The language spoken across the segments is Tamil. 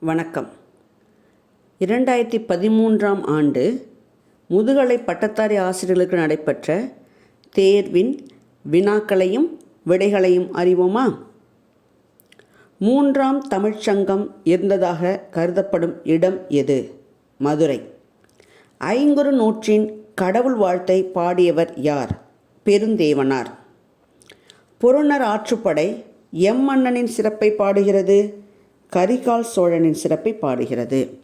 வணக்கம். இரண்டாயிரத்தி பதிமூன்றாம் ஆண்டு முதுகலை பட்டதாரி ஆசிரியர்களுக்கு நடைபெற்ற தேர்வின் வினாக்களையும் விடைகளையும் அறிவோமா? மூன்றாம் தமிழ்ச்சங்கம் இருந்ததாக கருதப்படும் இடம் எது? மதுரை. ஐங்குறு நூற்றின் கடவுள் வாழ்த்தை பாடியவர் யார்? பெருந்தேவனார். புறநர் ஆற்றுப்படை எம் மன்னனின் சிறப்பை பாடுகிறது. கரிகால் சோழனின் சிறப்பை பாடுகிறது.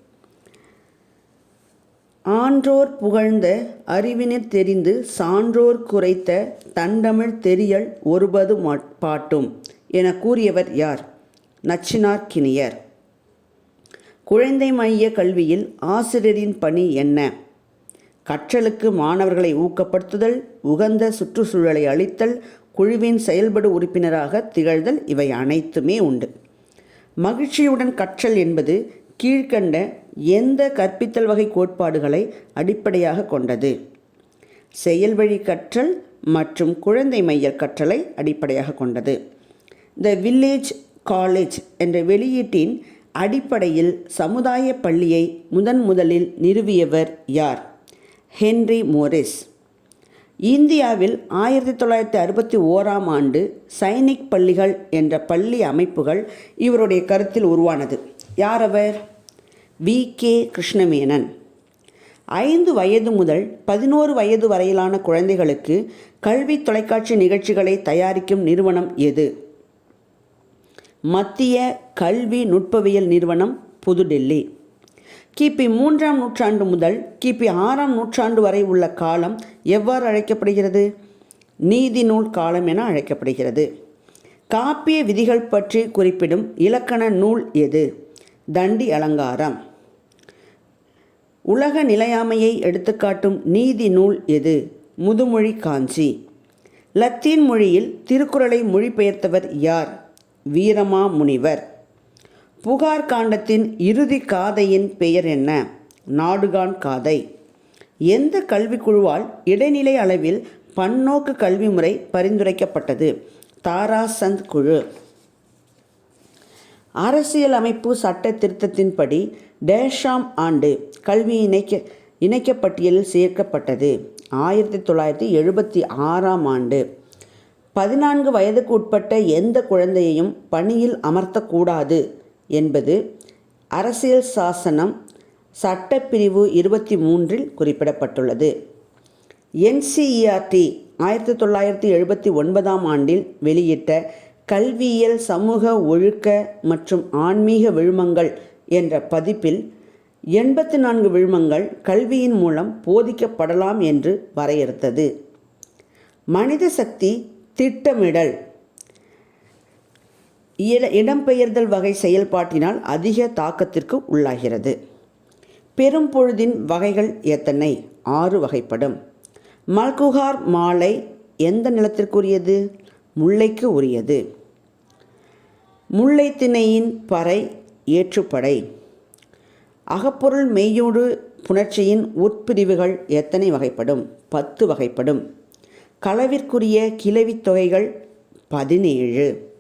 ஆன்றோர் புகழ்ந்த அறிவினர் தெரிந்து சான்றோர் குறைத்த தண்டமிழ் தெரியல் ஒருபது பாட்டும் என கூறியவர் யார்? நச்சினார் கிணியர். குழந்தை மைய கல்வியில் ஆசிரியரின் பணி என்ன? கற்றலுக்கு மாணவர்களை ஊக்கப்படுத்துதல் உகந்த சுற்றுச்சூழலை அளித்தல் குழுவின் செயல்படு உறுப்பினராக திகழ்தல் இவை அனைத்துமே உண்டு. மகிழ்ச்சியுடன் கற்றல் என்பது கீழ்க்கண்ட எந்த கற்பித்தல் வகை கோட்பாடுகளை அடிப்படையாக கொண்டது. செயல்வழி கற்றல் மற்றும் குழந்தை மைய கற்றலை அடிப்படையாக கொண்டது. த வில்லேஜ் காலேஜ் என்ற வெளியீட்டின் அடிப்படையில் சமுதாய பள்ளியை முதன் முதலில் நிறுவியவர் யார்? ஹென்றி மோரிஸ் இந்தியாவில் ஆயிரத்தி தொள்ளாயிரத்தி அறுபத்தி ஓராம் ஆண்டு சைனிக் பள்ளிகள் என்ற பள்ளி அமைப்புகள் இவருடைய கருத்தில் உருவானது. யார் அவர் வி. கே. கிருஷ்ணமேனன். ஐந்து வயது முதல் பதினோரு வயது வரையிலான குழந்தைகளுக்கு கல்வி தொலைக்காட்சி நிகழ்ச்சிகளை தயாரிக்கும் நிறுவனம் எது? மத்திய கல்வி நுட்பவியல் நிறுவனம் புதுடெல்லி. கிபி மூன்றாம் நூற்றாண்டு முதல் கிபி ஆறாம் நூற்றாண்டு வரை உள்ள காலம் எவ்வாறு அழைக்கப்படுகிறது? நீதி நூல் காலம் என அழைக்கப்படுகிறது. காப்பிய விதிகள் பற்றி குறிப்பிடும் இலக்கண நூல் எது? தண்டி அலங்காரம். உலக நிலையாமையை எடுத்துக்காட்டும் நீதி நூல் எது? முதுமொழி காஞ்சி. லத்தீன் மொழியில் திருக்குறளை மொழிபெயர்த்தவர் யார்? வீரமா முனிவர் புகார் காண்டத்தின் இறுதி காதையின் பெயர் என்ன? நாடுகான் காதை. எந்த கல்விக்குழுவால் இடைநிலை அளவில் பன்னோக்கு கல்வி முறை பரிந்துரைக்கப்பட்டது? தாராசந்த் குழு. அரசியலமைப்பு சட்ட திருத்தத்தின்படி டேஷாம் ஆண்டு கல்வி இணைக்க இணைக்கப்பட்டியலில் சேர்க்கப்பட்டது. ஆயிரத்தி தொள்ளாயிரத்தி எழுபத்தி ஆறாம் ஆண்டு. பதினான்கு வயதுக்கு உட்பட்ட எந்த குழந்தையையும் பணியில் அமர்த்தக்கூடாது. என்பது அரசியல் சாசனம் சட்டப்பிரிவு இருபத்தி மூன்றில் குறிப்பிடப்பட்டுள்ளது. என்சிஇஆர்டி ஆயிரத்தி தொள்ளாயிரத்தி எழுபத்தி ஒன்பதாம் ஆண்டில் வெளியிட்ட கல்வியியல் சமூக ஒழுக்க மற்றும் ஆன்மீக விழுமங்கள் என்ற பதிப்பில் எண்பத்தி நான்கு விழுமங்கள் கல்வியின் மூலம் போதிக்கப்படலாம் என்று வரையறுத்தது. மனித சக்தி திட்டமிடல் இட இடம்பெயர்தல் வகை செயல்பாட்டினால் அதிக தாக்கத்திற்கு உள்ளாகிறது. பெரும் பொழுதின் வகைகள் எத்தனை? ஆறு வகைப்படும். மல்குகார் மாலை எந்த நிலத்திற்குரியது? முல்லைக்கு உரியது. முல்லைத்திணையின் பறை ஏற்றுப்படை. அகப்பொருள் மெய்யோடு புணர்ச்சியின் உட்பிரிவுகள் எத்தனை வகைப்படும்? பத்து வகைப்படும். களவிற்குரிய கிளவித் தொகைகள் பதினேழு.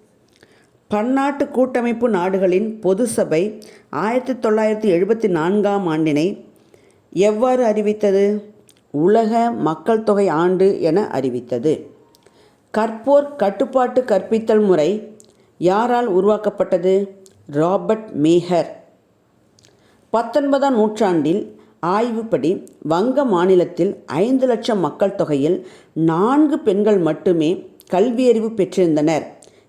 பன்னாட்டு கூட்டமைப்பு நாடுகளின் பொது சபை ஆயிரத்தி தொள்ளாயிரத்தி எழுபத்தி நான்காம் ஆண்டினை எவ்வாறு அறிவித்தது? உலக மக்கள் தொகை ஆண்டு என அறிவித்தது. கற்போர் கட்டுப்பாட்டு கற்பித்தல் முறை யாரால் உருவாக்கப்பட்டது? ராபர்ட் மேஹர் பத்தொன்பதாம் நூற்றாண்டில் ஆய்வுப்படி வங்க மாநிலத்தில் ஐந்து லட்சம் மக்கள் தொகையில் நான்கு பெண்கள் மட்டுமே கல்வியறிவு பெற்றிருந்தனர்.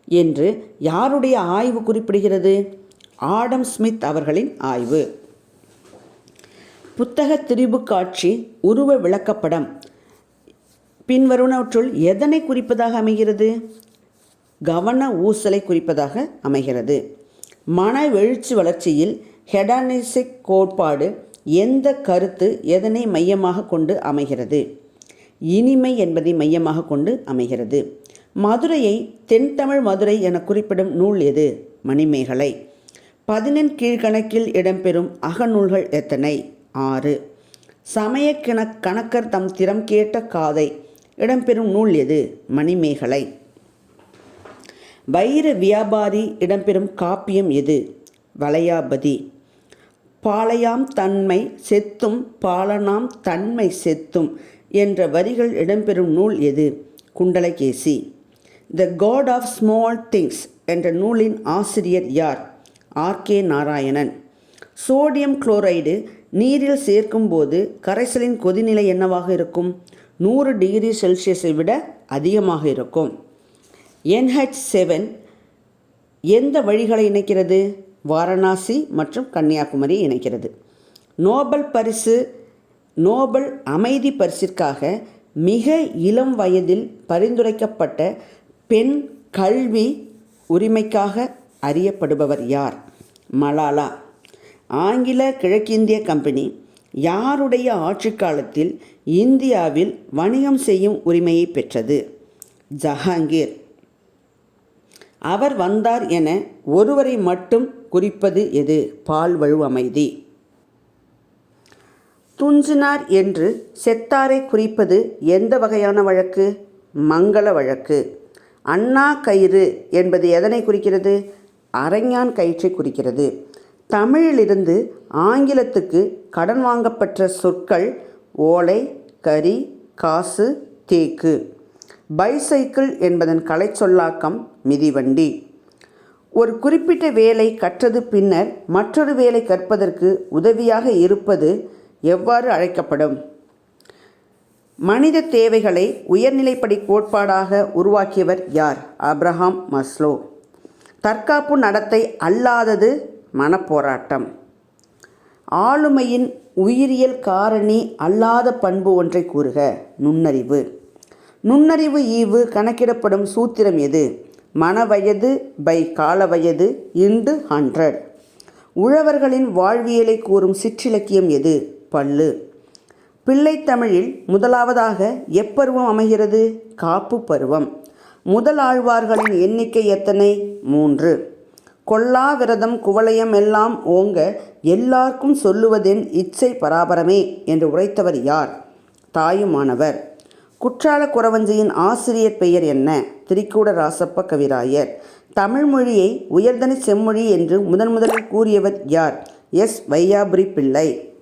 என்று யாருடைய ஆய்வு குறிப்பிடுகிறது? ஆடம் ஸ்மித் அவர்களின் ஆய்வு. புத்தக திரிபு காட்சி உருவ விளக்கப்படம். பின்வருவனவற்றுள் எதனை குறிப்பதாக அமைகிறது? கவன ஊசலை குறிப்பதாக அமைகிறது. மன எழுச்சி வளர்ச்சியில் ஹெடானிசிக் கோட்பாடு எந்த கருத்து எதனை மையமாக கொண்டு அமைகிறது? இனிமை என்பதை மையமாக கொண்டு அமைகிறது. மதுரையை தென்தமிழ் மதுரை என குறிப்பிடும் நூல் எது? மணிமேகலை. பதினெண் கீழ்கணக்கில் இடம்பெறும் அகநூல்கள் எத்தனை? ஆறு. சமயக்கிண கணக்கர் தம் திறம் கேட்ட காதை இடம்பெறும் நூல் எது? மணிமேகலை. வைர வியாபாரி இடம்பெறும் காப்பியம் எது? வளையாபதி. பாளையாம் தன்மை செத்தும் பாலனாம் தன்மை செத்தும் என்ற வரிகள் இடம்பெறும் நூல் எது? Kundalakesi. The god of small things என்ற நூலின் ஆசிரியர் யார்? R. K. Narayanan. Sodium chloride நீரில் சேர்க்கும்போது கரைசலின் கொதிநிலை என்னவாக இருக்கும்? நூறு டிகிரி செல்சியஸை விட அதிகமாக இருக்கும். என்ஹெச் செவன் எந்த வழிகளை இணைக்கிறது? வாரணாசி மற்றும் கன்னியாகுமரி இணைக்கிறது. நோபல் பரிசு நோபல் அமைதி பரிசிற்காக மிக இளம் வயதில் பரிந்துரைக்கப்பட்ட பெண் கல்வி உரிமைக்காக அறியப்படுபவர் யார்? மலாலா. ஆங்கில கிழக்கிந்திய கம்பெனி யாருடைய ஆட்சி காலத்தில் இந்தியாவில் வணிகம் செய்யும் உரிமையை பெற்றது? ஜஹாங்கீர். அவர் வந்தார் என ஒருவரை மட்டும் குறிப்பது எது? பால்வழு அமைதி. துஞ்சினார் என்று செத்தாரை குறிப்பது எந்த வகையான வழக்கு? மங்கள வழக்கு. அண்ணா கயிறு என்பது எதனை குறிக்கிறது? அரைஞான் கயிற்றை குறிக்கிறது. தமிழிலிருந்து ஆங்கிலத்துக்கு கடன் வாங்கப்பெற்ற சொற்கள் ஓலை கரி காசு தேக்கு. பைசைக்கிள் என்பதன் கலைச்சொல்லாக்கம் மிதிவண்டி. ஒரு குறிப்பிட்ட வேலை கற்றது பின்னர் மற்றொரு வேலை கற்பதற்கு உதவியாக இருப்பது எவ்வாறு அழைக்கப்படும்? மனித தேவைகளை உயர்நிலைப்படி கோட்பாடாக உருவாக்கியவர் யார்? Abraham Maslow. தற்காப்பு நடத்தை அல்லாதது மனப்போராட்டம். ஆளுமையின் உயிரியல் காரணி அல்லாத பண்பு ஒன்றை கூறுக. நுண்ணறிவு. நுண்ணறிவு ஈவு கணக்கிடப்படும் சூத்திரம் எது? மனவயது பை கால வயது இண்டு ஹண்ட்ரட். உழவர்களின் வாழ்வியலை கூறும் சிற்றிலக்கியம் எது? பல்லு. பிள்ளைத்தமிழில் முதலாவதாக எப்பருவம் அமைகிறது? காப்பு பருவம். முதல் ஆழ்வார்களின் எண்ணிக்கை எத்தனை? மூன்று. கொல்லா விரதம் குவளையம் எல்லாம் ஓங்க எல்லாருக்கும் சொல்லுவதென் இச்சை பராபரமே என்று உரைத்தவர் யார்? தாயுமானவர். குற்றால குறவஞ்சியின் ஆசிரியர் பெயர் என்ன? திரிக்கூட ராசப்ப கவிராயர். தமிழ் மொழியை உயர்தனி செம்மொழி என்று முதன் முதலில் கூறியவர் யார்? எஸ். வையாபுரி பிள்ளை